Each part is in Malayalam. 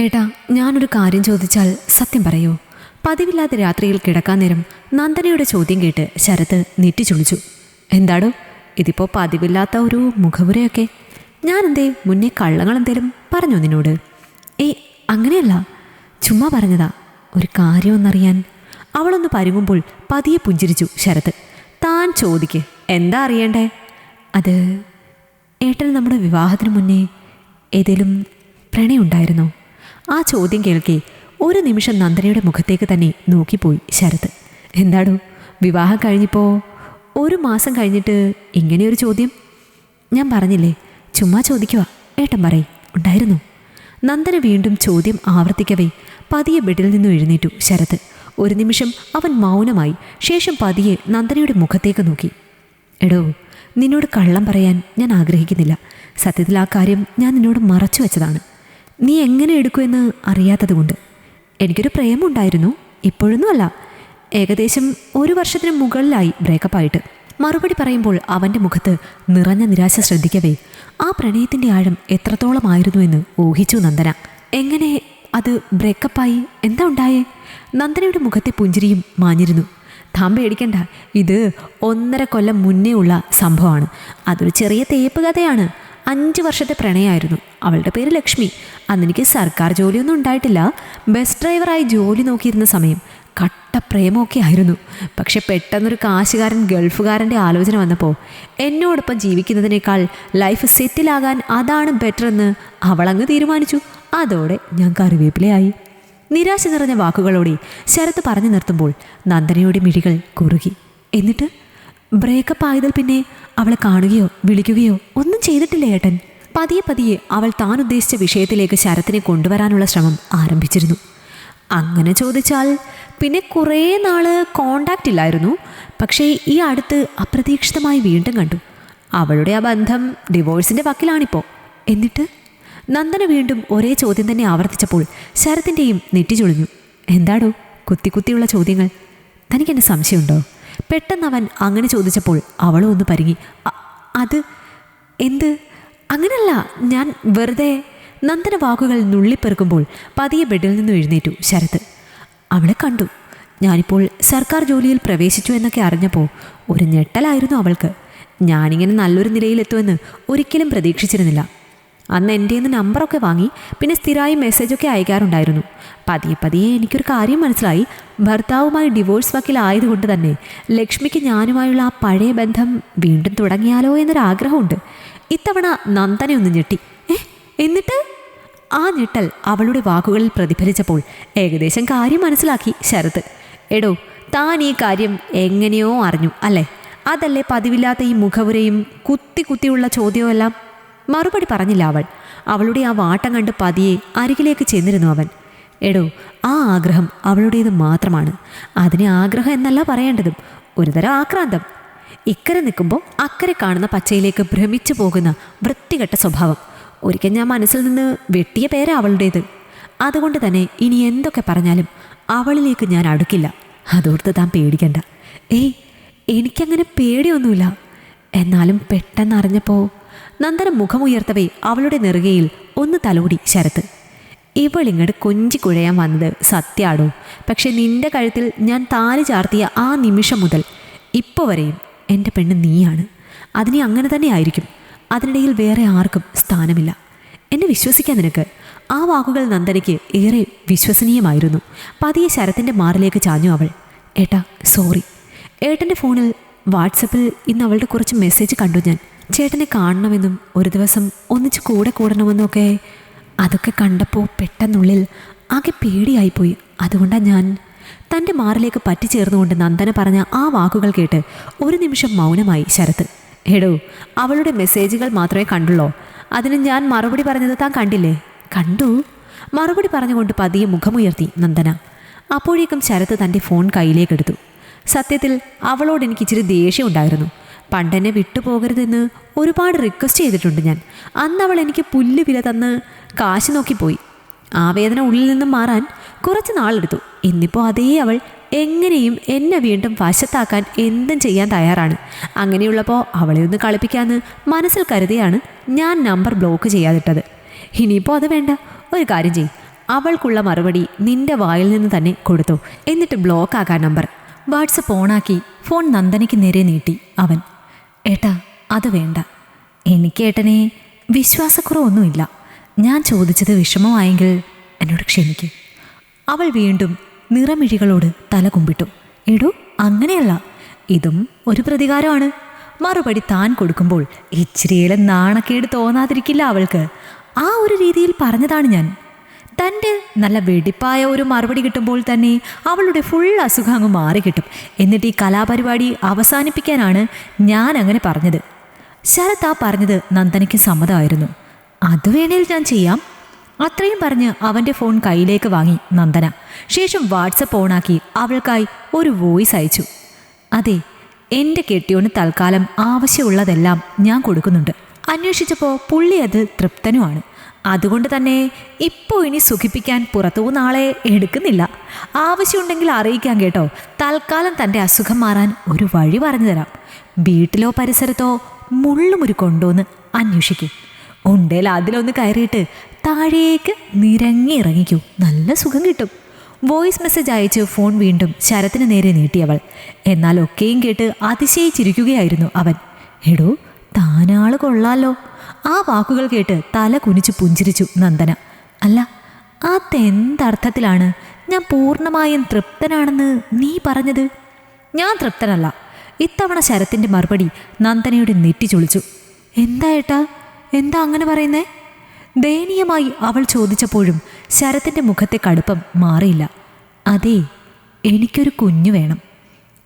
ഏട്ടാ ഞാനൊരു കാര്യം ചോദിച്ചാൽ സത്യം പറയൂ. പതിവില്ലാത്ത രാത്രിയിൽ കിടക്കാൻ നേരം നന്ദനയുടെ ചോദ്യം കേട്ട് ശരത്ത് നെറ്റിച്ചുളിച്ചു എന്താടോ ഇതിപ്പോ പതിവില്ലാത്ത ഒരു മുഖപുരയൊക്കെ ഞാനെന്തേ മുന്നേ കള്ളങ്ങൾ എന്തേലും പറഞ്ഞു നിന്നോട്? ഏയ് അങ്ങനെയല്ല. ചുമ്മാ പറഞ്ഞതാ ഒരു കാര്യമൊന്നറിയാൻ അവളൊന്ന് പരുങ്ങുമ്പോൾ പതിയെ പുഞ്ചിരിച്ചു ശരത്. താൻ ചോദിക്ക് എന്താ അറിയണ്ടേ? അത് ഏട്ടന് നമ്മുടെ വിവാഹത്തിന് മുന്നേ ഏതേലും പ്രണയമുണ്ടായിരുന്നോ ആ ചോദ്യം കേൾക്കെ ഒരു നിമിഷം നന്ദനയുടെ മുഖത്തേക്ക് തന്നെ നോക്കിപ്പോയി ശരത്. എന്താടോ വിവാഹം കഴിഞ്ഞിപ്പോൾ ഒരു മാസം കഴിഞ്ഞിട്ട് ഇങ്ങനെയൊരു ചോദ്യം? ഞാൻ പറഞ്ഞില്ലേ ചുമ്മാ ചോദിക്കുക ഏട്ടൻ പറയും ഉണ്ടായിരുന്നു. നന്ദന വീണ്ടും ചോദ്യം ആവർത്തിക്കവേ പതിയെ ബെഡിൽ നിന്നും എഴുന്നേറ്റു ശരത്. ഒരു നിമിഷം അവൻ മൗനമായി ശേഷം പതിയെ നന്ദനയുടെ മുഖത്തേക്ക് നോക്കി. എടോ നിന്നോട് കള്ളം പറയാൻ ഞാൻ ആഗ്രഹിക്കുന്നില്ല. സത്യത്തിൽ ആ കാര്യം ഞാൻ നിന്നോട് മറച്ചു വെച്ചതാണ്. നീ എങ്ങനെ എടുക്കുമെന്ന് അറിയാത്തതുകൊണ്ട് എനിക്കൊരു പ്രേമുണ്ടായിരുന്നു. ഇപ്പോഴൊന്നും അല്ല ഏകദേശം ഒരു വർഷത്തിന് മുകളിലായി ബ്രേക്കപ്പ് ആയിട്ട് മറുപടി പറയുമ്പോൾ അവന്റെ മുഖത്ത് നിറഞ്ഞ നിരാശ ശ്രദ്ധിക്കവേ. ആ പ്രണയത്തിന്റെ ആഴം എത്രത്തോളമായിരുന്നു എന്ന് ഊഹിച്ചു നന്ദന. എങ്ങനെ അത് ബ്രേക്കപ്പായി? എന്താ ഉണ്ടായേ? നന്ദനയുടെ മുഖത്തെ പുഞ്ചിരിയും മാഞ്ഞിരുന്നു. താൻ പേടിക്കണ്ട. ഇത് ഒന്നര കൊല്ലം മുന്നേ ഉള്ള സംഭവമാണ്. അതൊരു ചെറിയ തേപ്പ് കഥയാണ്. അഞ്ച് വർഷത്തെ പ്രണയമായിരുന്നു അവളുടെ പേര് ലക്ഷ്മി. അന്ന് എനിക്ക് സർക്കാർ ജോലിയൊന്നും ഉണ്ടായിട്ടില്ല. ബസ് ഡ്രൈവറായി ജോലി നോക്കിയിരുന്ന സമയം കട്ട പ്രേമമൊക്കെ ആയിരുന്നു. പക്ഷെ പെട്ടെന്നൊരു കാശുകാരൻ ഗൾഫുകാരന്റെ ആലോചന വന്നപ്പോൾ എന്നോടൊപ്പം ജീവിക്കുന്നതിനേക്കാൾ ലൈഫ് സെറ്റിലാകാൻ അതാണ് ബെറ്റർ എന്ന് അവളങ്ങ് തീരുമാനിച്ചു. അതോടെ ഞാൻ കറിവേപ്പിലയായി. നിരാശ നിറഞ്ഞ വാക്കുകളോടെ ശരത്ത് പറഞ്ഞു നിർത്തുമ്പോൾ നന്ദനയുടെ മിഴികൾ കുറുകി. എന്നിട്ട് ബ്രേക്കപ്പ് ആയതിൽ പിന്നെ അവളെ കാണുകയോ വിളിക്കുകയോ ഒന്നും ചെയ്തിട്ടില്ല ഏട്ടൻ. പതിയെ പതിയെ അവൾ താൻ ഉദ്ദേശിച്ച വിഷയത്തിലേക്ക് ശരത്തിനെ കൊണ്ടുവരാനുള്ള ശ്രമം ആരംഭിച്ചിരുന്നു. അങ്ങനെ ചോദിച്ചാൽ പിന്നെ കുറേ നാൾ കോണ്ടാക്റ്റ് ഇല്ലായിരുന്നു. പക്ഷേ ഈ അടുത്ത് അപ്രതീക്ഷിതമായി വീണ്ടും കണ്ടു. അവളുടെ ആ ബന്ധം ഡിവോഴ്സിന്റെ വക്കിലാണിപ്പോൾ എന്നിട്ട്? നന്ദന വീണ്ടും ഒരേ ചോദ്യം തന്നെ ആവർത്തിച്ചപ്പോൾ ശരത്തിന്റെയും നെറ്റിചുളിഞ്ഞു എന്താടോ കുത്തി കുത്തിയുള്ള ചോദ്യങ്ങൾ? തനിക്കെന്നെ സംശയമുണ്ടോ? പെട്ടെന്ന് അവൻ അങ്ങനെ ചോദിച്ചപ്പോൾ അവളും ഒന്ന് പരിങ്ങി "അ- അത് എന്ത്? അങ്ങനല്ല ഞാൻ വെറുതെ നന്ദന വാക്കുകൾ നുള്ളിപ്പെറുക്കുമ്പോൾ പതിയെ ബെഡിൽ നിന്ന് എഴുന്നേറ്റു ശരത്ത് അവളെ കണ്ടു. ഞാനിപ്പോൾ സർക്കാർ ജോലിയിൽ പ്രവേശിച്ചു എന്നൊക്കെ അറിഞ്ഞപ്പോൾ ഒരു ഞെട്ടലായിരുന്നു അവൾക്ക്. ഞാനിങ്ങനെ നല്ലൊരു നിലയിലെത്തുമെന്ന് ഒരിക്കലും പ്രതീക്ഷിച്ചിരുന്നില്ല. അന്ന് എന്റെ നിന്ന് നമ്പറൊക്കെ വാങ്ങി പിന്നെ സ്ഥിരമായി മെസ്സേജൊക്കെ അയക്കാറുണ്ടായിരുന്നു. പതിയെ പതിയെ എനിക്കൊരു കാര്യം മനസ്സിലായി. ഭർത്താവുമായി ഡിവോഴ്സ് വക്കിലായതുകൊണ്ട് തന്നെ ലക്ഷ്മിക്ക് ഞാനുമായുള്ള ആ പഴയ ബന്ധം വീണ്ടും തുടങ്ങിയാലോ എന്നൊരാഗ്രഹമുണ്ട്. ഇത്തവണ നന്ദനെ ഒന്ന് ഞെട്ടി. ഏ എന്നിട്ട്? ആ ഞെട്ടൽ അവളുടെ വാക്കുകളിൽ പ്രതിഫലിച്ചപ്പോൾ ഏകദേശം കാര്യം മനസ്സിലാക്കി ശരത്. എടോ താൻ ഈ കാര്യം എങ്ങനെയോ അറിഞ്ഞു അല്ലേ? അതല്ലേ പതിവില്ലാത്ത ഈ മുഖവുരയും കുത്തി കുത്തിയുള്ള ചോദ്യവും എല്ലാം മറുപടി പറഞ്ഞില്ല അവൾ. അവളുടെ ആ വാട്ടം കണ്ട് പതിയെ അരികിലേക്ക് ചെന്നിരുന്നു അവൻ. എടോ ആ ആഗ്രഹം അവളുടേത് മാത്രമാണ്. അതിനെ ആഗ്രഹം എന്നല്ല പറയേണ്ടതും. ഒരുതരം ആക്രാന്തം. ഇക്കരെ നിൽക്കുമ്പോൾ അക്കരെ കാണുന്ന പച്ചയിലേക്ക് ഭ്രമിച്ചു പോകുന്ന വൃത്തികെട്ട സ്വഭാവം. ഒരിക്കൽ ഞാൻ മനസ്സിൽ നിന്ന് വെട്ടിയ പേരാ അവളുടേത്. അതുകൊണ്ട് തന്നെ ഇനി എന്തൊക്കെ പറഞ്ഞാലും അവളിലേക്ക് ഞാൻ അടുക്കില്ല. അതോർത്ത് താൻ പേടിക്കണ്ട. ഏയ് എനിക്കങ്ങനെ പേടിയൊന്നുമില്ല. എന്നാലും പെട്ടെന്ന് അറിഞ്ഞപ്പോൾ നന്ദന മുഖമുയർത്തവേ അവളുടെ നെറുകയിൽ ഒന്ന് തലോടി ശരത്ത്. ഇവളിങ്ങോട്ട് കൊഞ്ചി കുഴയാൻ വന്നത് സത്യാടോ. പക്ഷെ നിന്റെ കഴുത്തിൽ ഞാൻ താലി ചാർത്തിയ ആ നിമിഷം മുതൽ ഇപ്പോൾ വരെയും എന്റെ പെണ്ണ് നീയാണ്. അതിനെ അങ്ങനെ തന്നെ ആയിരിക്കും. അതിനിടയിൽ വേറെ ആർക്കും സ്ഥാനമില്ല. എന്നെ വിശ്വസിക്കാൻ നിനക്ക്? ആ വാക്കുകൾ നന്ദനയ്ക്ക് ഏറെ വിശ്വസനീയമായിരുന്നു. പതിയെ ശരത്തിന്റെ മാറിലേക്ക് ചാഞ്ഞു അവൾ. ഏട്ടാ സോറി. ഏട്ടന്റെ ഫോണിൽ വാട്സപ്പിൽ ഇന്ന് അവളുടെ കുറച്ച് മെസ്സേജ് കണ്ടു ഞാൻ. ചേട്ടനെ കാണണമെന്നും ഒരു ദിവസം ഒന്നിച്ച് കൂടെ കൂടണമെന്നും ഒക്കെ അതൊക്കെ കണ്ടപ്പോൾ പെട്ടെന്നുള്ളിൽ ആകെ പേടിയായിപ്പോയി. അതുകൊണ്ടാണ് ഞാൻ തന്റെ മാറിലേക്ക് പറ്റിച്ചേർന്നുകൊണ്ട് നന്ദന പറഞ്ഞ ആ വാക്കുകൾ കേട്ട് ഒരു നിമിഷം മൗനമായി ശരത്ത് എടോ അവളുടെ മെസ്സേജുകൾ മാത്രമേ കണ്ടുള്ളോ? അതിന് ഞാൻ മറുപടി പറഞ്ഞത് താൻ കണ്ടില്ലേ? കണ്ടു. മറുപടി പറഞ്ഞുകൊണ്ട് പതിയെ മുഖമുയർത്തി നന്ദന. അപ്പോഴേക്കും ശരത്ത് തന്റെ ഫോൺ കയ്യിലേക്കെടുത്തു സത്യത്തിൽ അവളോട് എനിക്ക് ഇച്ചിരി ദേഷ്യം ഉണ്ടായിരുന്നു. പണ്ടെന്നെ വിട്ടുപോകരുതെന്ന് ഒരുപാട് റിക്വസ്റ്റ് ചെയ്തിട്ടുണ്ട് ഞാൻ. അന്ന് അവൾ എനിക്ക് പുല്ല് വില തന്ന് കാശ് നോക്കിപ്പോയി. ആ വേദന ഉള്ളിൽ നിന്നും മാറാൻ കുറച്ച് നാളെടുത്തു. ഇന്നിപ്പോൾ അതേ അവൾ എങ്ങനെയും എന്നെ വീണ്ടും വശത്താക്കാൻ എന്തും ചെയ്യാൻ തയ്യാറാണ്. അങ്ങനെയുള്ളപ്പോൾ അവളെ ഒന്ന് കളിപ്പിക്കാമെന്ന് മനസ്സിൽ കരുതിയാണ് ഞാൻ നമ്പർ ബ്ലോക്ക് ചെയ്യാതിട്ടത്. ഇനിയിപ്പോൾ അത് വേണ്ട. ഒരു കാര്യം ചെയ്യും. അവൾക്കുള്ള മറുപടി നിന്റെ വായിൽ നിന്ന് തന്നെ കൊടുത്തു. എന്നിട്ട് ബ്ലോക്ക് ആക്കാൻ നമ്പർ വാട്സപ്പ് ഓണാക്കി. ഫോൺ നന്ദനയ്ക്ക് നേരെ നീട്ടി. അവൻ ഏട്ടാ അത് വേണ്ട. എനിക്ക് ഏട്ടനെ വിശ്വാസക്കുറവൊന്നുമില്ല. ഞാൻ ചോദിച്ചത് വിഷമമായെങ്കിൽ എന്നോട് ക്ഷമിക്കും. അവൾ വീണ്ടും നിറമിഴികളോട് തല കുമ്പിട്ടു. എടോ അങ്ങനെയല്ല. ഇതും ഒരു പ്രതികാരമാണ്. മറുപടി താൻ കൊടുക്കുമ്പോൾ ഇച്ചിരിയിലെ നാണക്കേട് തോന്നാതിരിക്കില്ല അവൾക്ക്. ആ ഒരു രീതിയിൽ പറഞ്ഞതാണ് ഞാൻ. തന്റെ നല്ല വെടിപ്പായ ഒരു മറുപടി കിട്ടുമ്പോൾ തന്നെ അവളുടെ ഫുൾ അസുഖം അങ്ങ് മാറി കിട്ടും. എന്നിട്ട് ഈ കലാപരിപാടി അവസാനിപ്പിക്കാനാണ് ഞാൻ അങ്ങനെ പറഞ്ഞത്. ശരത് ആ പറഞ്ഞത് നന്ദനയ്ക്ക് സമ്മതമായിരുന്നു. അത് വേണേൽ ഞാൻ ചെയ്യാം. അത്രയും പറഞ്ഞ് അവന്റെ ഫോൺ കയ്യിലേക്ക് വാങ്ങി നന്ദന. ശേഷം വാട്സപ്പ് ഓണാക്കി അവൾക്കായി ഒരു വോയിസ് അയച്ചു. അതെ എന്റെ കെട്ടിയോന് തൽക്കാലം ആവശ്യമുള്ളതെല്ലാം ഞാൻ കൊടുക്കുന്നുണ്ട്. അന്വേഷിച്ചപ്പോൾ പുള്ളി അത് തൃപ്തനുമാണ്. അതുകൊണ്ട് തന്നെ ഇപ്പോൾ ഇനി സുഖിപ്പിക്കാൻ പുറത്തുനിന്ന് ആളെ എടുക്കുന്നില്ല. ആവശ്യമുണ്ടെങ്കിൽ അറിയിക്കാം കേട്ടോ. തൽക്കാലം തന്റെ അസുഖം മാറാൻ ഒരു വഴി പറഞ്ഞു തരാം വീട്ടിലോ പരിസരത്തോ മുള്ളുമുരു കൊണ്ടോന്ന് അന്വേഷിക്കും. ഉണ്ടേൽ അതിലൊന്ന് കയറിയിട്ട് താഴേക്ക് നിരങ്ങി ഇറങ്ങിക്കൂ. നല്ല സുഖം കിട്ടും. വോയിസ് മെസ്സേജ് അയച്ച് ഫോൺ വീണ്ടും ശരത്തിന് നേരെ നീട്ടിയവൾ. എന്നാൽ ഒക്കെയും കേട്ട് അതിശയിച്ചിരിക്കുകയായിരുന്നു അവൻ. എടോ താനാൾ കൊള്ളാലോ. ആ വാക്കുകൾ കേട്ട് തല കുനിച്ചു പുഞ്ചിരിച്ചു നന്ദന. അല്ല അതെന്തർത്ഥത്തിലാണ്? ഞാൻ പൂർണമായും തൃപ്തനാണെന്ന് നീ പറഞ്ഞത്? ഞാൻ തൃപ്തനല്ല. ഇത്തവണ ശരത്തിന്റെ മറുപടി നന്ദനയുടെ നെറ്റി ചൊളിച്ചു എന്താ ഏട്ടാ? എന്താ അങ്ങനെ പറയുന്നേ? ദയനീയമായി അവൾ ചോദിച്ചപ്പോഴും ശരത്തിന്റെ മുഖത്തെ കടുപ്പം മാറിയില്ല. അതെ എനിക്കൊരു കുഞ്ഞു വേണം.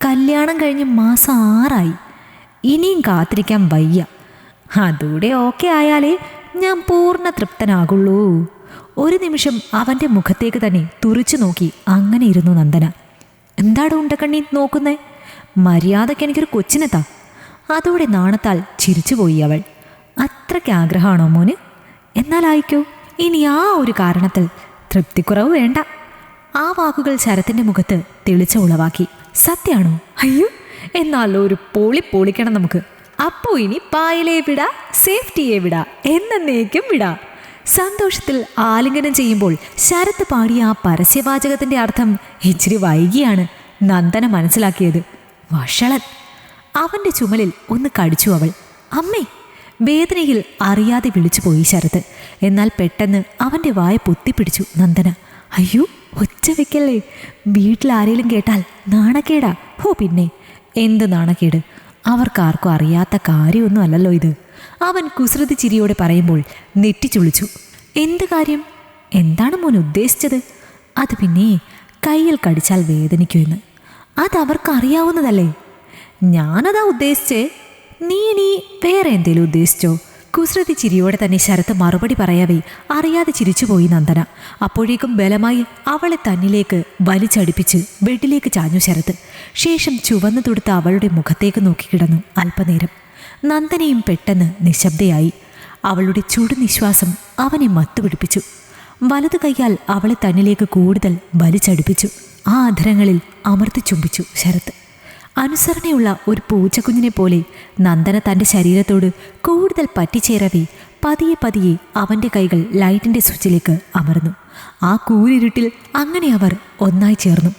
കല്യാണം കഴിഞ്ഞ് മാസം ആറായി. ഇനിയും കാത്തിരിക്കാൻ വയ്യ. അതുകൂടെ ഓക്കെ ആയാലേ ഞാൻ പൂർണ തൃപ്തനാകുള്ളൂ. ഒരു നിമിഷം അവന്റെ മുഖത്തേക്ക് തന്നെ തുറിച്ചു നോക്കി അങ്ങനെ ഇരുന്നു നന്ദന. എന്താടോ ഉണ്ടക്കണ്ണി നോക്കുന്നേ? മര്യാദയ്ക്ക് എനിക്കൊരു കൊച്ചിനെത്താ. അതോടെ നാണത്താൽ ചിരിച്ചുപോയി അവൾ. അത്രയ്ക്ക് ആഗ്രഹമാണോ മോന്? എന്നാലായിക്കോ ഇനി ആ ഒരു കാരണത്തിൽ തൃപ്തിക്കുറവ് വേണ്ട. ആ വാക്കുകൾ ശരത്തിന്റെ മുഖത്ത് തെളിച്ച ഉളവാക്കി സത്യാണോ? അയ്യോ എന്നാലോ ഒരു പൊളി പൊളിക്കണം നമുക്ക്. അപ്പോ ഇനി പായലെ വിടാ സേഫ്റ്റിയെ വിടാ എന്നേക്കും വിടാ. സന്തോഷത്തിൽ ആലിംഗനം ചെയ്യുമ്പോൾ ശരത്ത് പാടിയ ആ പരസ്യവാചകത്തിന്റെ അർത്ഥം ഇച്ചിരി വൈകിയാണ് നന്ദന മനസ്സിലാക്കിയത്. വഷളൻ. അവന്റെ ചുമലിൽ ഒന്ന് കടിച്ചു അവൾ. അമ്മേ വേദനയിൽ അറിയാതെ വിളിച്ചു പോയി ശരത്ത്. എന്നാൽ പെട്ടെന്ന് അവന്റെ വായ പൊത്തിപ്പിടിച്ചു നന്ദന. അയ്യോ ഒച്ച വെക്കല്ലേ? വീട്ടിൽ ആരെങ്കിലും കേട്ടാൽ നാണക്കേടാ. ഹോ പിന്നെ എന്ത് നാണക്കേട്? അവർക്കാർക്കും അറിയാത്ത കാര്യമൊന്നും അല്ലല്ലോ ഇത്. അവൻ കുസൃതി ചിരിയോടെ പറയുമ്പോൾ നെറ്റിച്ചുളിച്ചു എന്ത് കാര്യം? എന്താണ് മോൻ ഉദ്ദേശിച്ചത്? അത് പിന്നെ കയ്യിൽ കടിച്ചാൽ വേദനിക്കുമെന്ന് അതവർക്ക് അറിയാവുന്നതല്ലേ ഞാനതാ ഉദ്ദേശിച്ചേ. നീ ഇനി വേറെ എന്തേലും ഉദ്ദേശിച്ചോ? കുസൃതി ചിരിയോടെ തന്നെ ശരത്ത് മറുപടി പറയാവേ അറിയാതെ ചിരിച്ചുപോയി നന്ദന. അപ്പോഴേക്കും ബലമായി അവളെ തന്നിലേക്ക് വലിച്ചടിപ്പിച്ച് ബെഡിലേക്ക് ചാഞ്ഞു ശരത്ത്. ശേഷം ചുവന്നു തൊടുത്ത അവളുടെ മുഖത്തേക്ക് നോക്കിക്കിടന്നു അല്പനേരം. നന്ദനയും പെട്ടെന്ന് നിശബ്ദയായി. അവളുടെ ചുടുനിശ്വാസം അവനെ മത്തുപിടിപ്പിച്ചു. വലതു കൈയാൽ അവളെ തന്നിലേക്ക് കൂടുതൽ വലിച്ചടിപ്പിച്ചു. ആ അധരങ്ങളിൽ അമർത്തി ചുംബിച്ചു ശരത്ത്. അനുസരണയുള്ള ഒരു പൂച്ചക്കുഞ്ഞിനെ പോലെ നന്ദന തന്റെ ശരീരത്തോട് കൂടുതൽ പറ്റിച്ചേരവേ പതിയെ പതിയെ അവന്റെ കൈകൾ ലൈറ്റിന്റെ സ്വിച്ചിലേക്ക് അമർന്നു. ആ കൂരിരുട്ടിൽ അങ്ങനെ അവർ ഒന്നായി ചേർന്നു.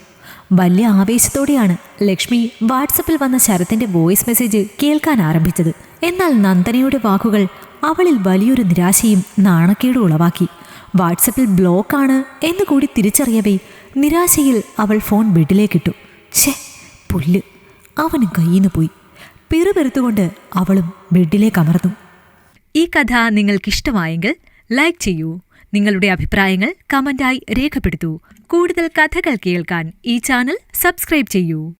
വലിയ ആവേശത്തോടെയാണ് ലക്ഷ്മി വാട്സപ്പിൽ വന്ന ശരത്തിന്റെ വോയിസ് മെസ്സേജ് കേൾക്കാൻ ആരംഭിച്ചത്. എന്നാൽ നന്ദനയുടെ വാക്കുകൾ അവളിൽ വലിയൊരു നിരാശയും നാണക്കേടും ഉളവാക്കി. വാട്സപ്പിൽ ബ്ലോക്കാണ് എന്ന് കൂടി തിരിച്ചറിയവേ നിരാശയിൽ അവൾ ഫോൺ ബെഡിലേക്കിട്ടു. ഛേ പുല്ല്. അവന് കയ്യിന്ന് പോയി. പിറുപിറുത്തുകൊണ്ട് അവളും ബെഡിലേക്ക് അമർന്നു. ഈ കഥ നിങ്ങൾക്കിഷ്ടമായെങ്കിൽ ലൈക്ക് ചെയ്യൂ. നിങ്ങളുടെ അഭിപ്രായങ്ങൾ കമന്റായി രേഖപ്പെടുത്തൂ. കൂടുതൽ കഥകൾ കേൾക്കാൻ ഈ ചാനൽ സബ്സ്ക്രൈബ് ചെയ്യൂ.